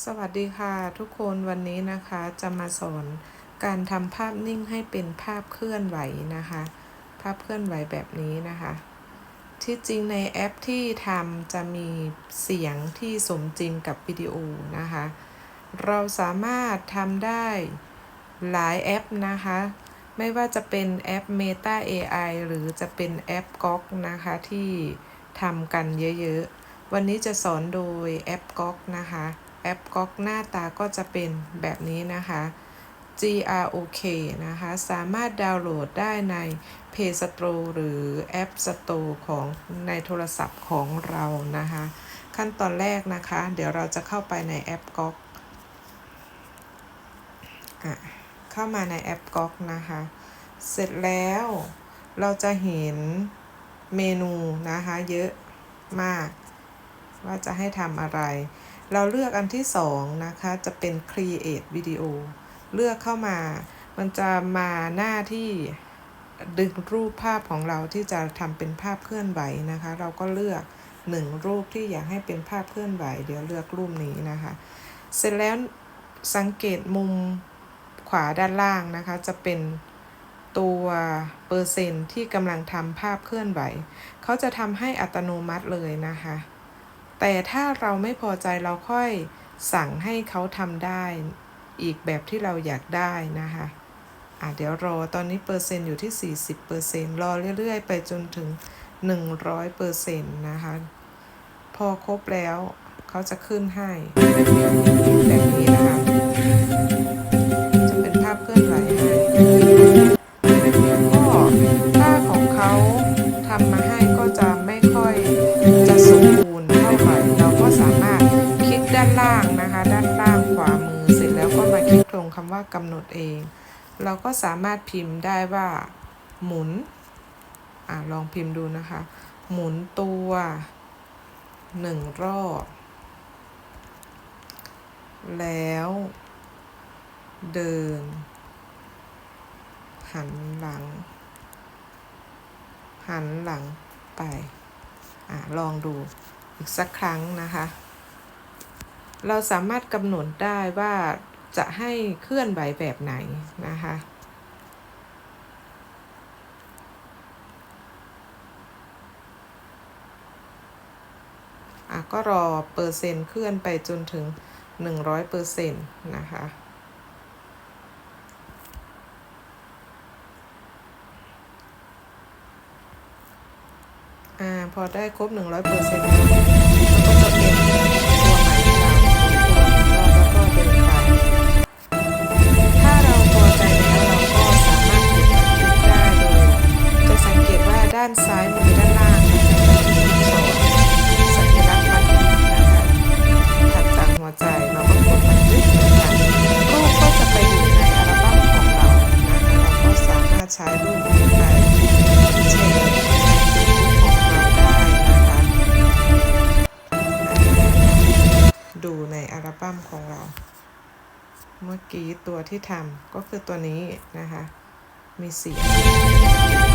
สวัสดีค่ะทุกคนวันนี้นะคะจะมาสอนการทำภาพนิ่งให้เป็นภาพเคลื่อนไหวนะคะ ภาพเคลื่อนไหวแบบนี้นะคะ ที่จริงในแอปที่ทำจะมีเสียงที่สมจริงกับวิดีโอนะคะ เราสามารถทำได้หลายแอปนะคะ ไม่ว่าจะเป็นแอป Meta AI หรือจะเป็นแอป g o g นะคะที่ทำกันเยอะๆ วันนี้จะสอนโดยแอป g o g นะคะ แอป g o g หน้าตาก็จะเป็นแบบนี้นะคะ GROK นะคะ สามารถดาวน์โหลดได้ใน Play Store หรือ App Store ของในโทรศัพท์ของเรานะคะ ขั้นตอนแรกนะคะ เดี๋ยวเราจะเข้าไปในแอป g o g อะเข้ามาในแอป g o g นะคะ เสร็จแล้วเราจะเห็นเมนูนะคะเยอะมาก ว่าจะให้ทำอะไร เราเลือกอันที่สองนะคะ จะเป็น create video เลือกเข้ามา มันจะมาหน้าที่ดึงรูปภาพของเราที่จะทำเป็นภาพเคลื่อนไหวนะคะ เราก็เลือกหนึ่งรูปที่อยากให้เป็นภาพเคลื่อนไหว เดี๋ยวเลือกรูปนี้นะคะ เสร็จแล้วสังเกตมุมขวาด้านล่างนะคะ จะเป็นตัวเปอร์เซ็นต์ที่กำลังทำภาพเคลื่อนไหว เขาจะทำให้อัตโนมัติเลยนะคะ แต่ถ้าเราไม่พอใจเราค่อยสั่งให้เขาทำได้ อีกแบบที่เราอยากได้นะคะอะเดี๋ยวรอตอนนี้เปอร์เซ็นต์อยู่ที่ 40%รอเรื่อยๆ ไปจนถึง 100%นะคะ พอครบแล้วเขาจะขึ้นให้แบบนี้นะคะจะเป็นภาพเคลื่อนไหวให้ก็ถ้าของเขาทำมาให้ คำว่ากำหนดเอง เราก็สามารถพิมพ์ได้ว่า หมุนอ่าลองพิมพ์ดูนะคะ หมุนตัวหนึ่งรอบ แล้ว เดิน หันหลัง หันหลังไปอ่าลองดูอีกสักครั้งนะคะ เราสามารถกำหนดได้ว่า จะให้เคลื่อนไหวแบบไหนนะคะอะก็รอเปอร์เซ็นต์เคลื่อนไปจนถึง 100เปอร์เซ็นต์นะคะอ่าพอได้ครบ 100เปอร์เซ็นต์แล้ว ด้านซ้ายมือด้านล่างเป็นลูกศรสัญลักษณ์บันทึกนะคะถัดจากหัวใจเราก็กดบันทึกเหมือนกันรูปก็จะไปอยู่ในอัลบั้มของเรานะคะเราก็สามารถใช้รูปนี้ไปแชร์ในเฟซบุ๊กของเราได้นะคะดูในอัลบั้มของเรา เมื่อกี้ตัวที่ทำก็คือตัวนี้นะคะ มีเสียง